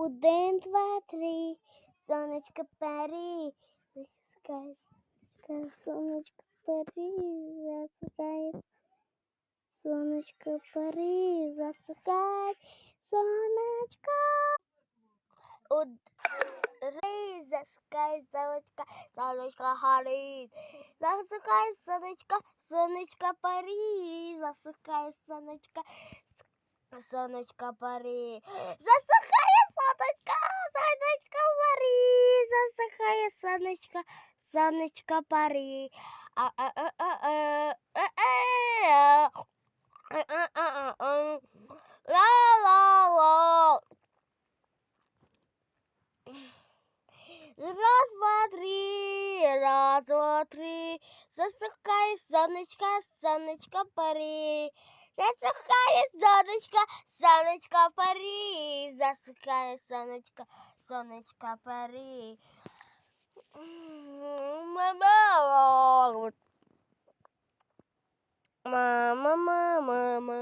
Один, два, три, сонечко парі, сонечко парі, засукає, сонечко парі, засукай, сонечко. Три, засукай, сонечко, сонечко горить, засукай, сонечко, сонечко парі, засукай, сонечко, сонечко парі, засукай. сонечко, сонечко пари. Ла-ла-ла. Раз, два, три, раз, два, три. Засыхай, сонечко, сонечко, пари. Засыхает солнышко, солнышко пари, засыхает солнышко, солнышко пари. Мама, мама, мама.